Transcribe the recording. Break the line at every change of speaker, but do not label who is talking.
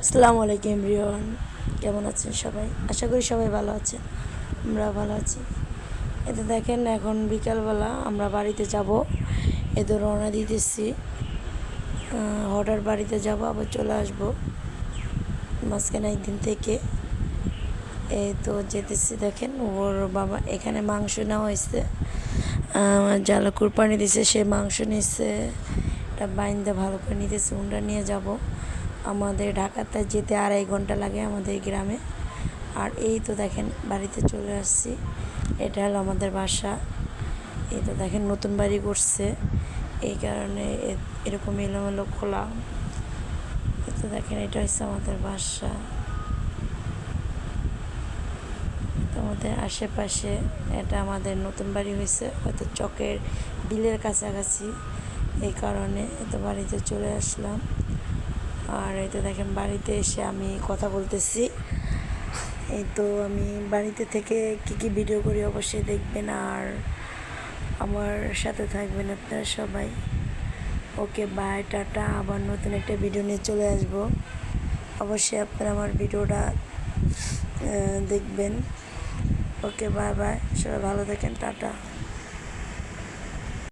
আসসালামু আলাইকুম রিয়ন কেমন আছেন সবাই? আশা করি সবাই ভালো আছেন আমরা ভালো আছি। এতে দেখেন, এখন বিকালবেলা আমরা বাড়িতে যাব। এতে রওনা দিতেছি। হঠাৎ বাড়িতে যাব, আবার চলে আসব। মাঝখানে একদিন থেকে। এই তো যেতেছি, দেখেন, ওর বাবা এখানে মাংস নেওয়া হয়েছে। যারা কুরবানি দিছে, সে মাংস নিচ্ছে এটা বাইন্দা ভালো করে নিতেছে উন্ডা নিয়ে যাব। আমাদের ঢাকাতে যেতে আড়াই ঘণ্টা লাগে আমাদের গ্রামে। আর এই তো দেখেন, বাড়িতে চলে আসছি। এটা হলো আমাদের বাসা। এই তো দেখেন, নতুন বাড়ি করছে। এই কারণে এরকম এলোমেলো খোলা। এই তো দেখেন, এটা হচ্ছে আমাদের বাসা। আমাদের আশেপাশে এটা আমাদের নতুন বাড়ি হয়েছে। হয়তো চকের বিলের কাছাকাছি। এই কারণে তো বাড়িতে চলে আসলাম। আর এই তো দেখেন বাড়িতে এসে আমি কথা বলতেছি। এই তো আমি বাড়িতে থেকে কি কি ভিডিও করি অবশ্যই দেখবেন আর আমার সাথে থাকবেন আপনারা সবাই। Okay bye tata. আবার নতুন একটা ভিডিও নিয়ে চলে আসব। অবশ্যই আপনারা আমার ভিডিওটা দেখবেন। ওকে বাই বাই সবাই ভালো থাকেন, টাটা।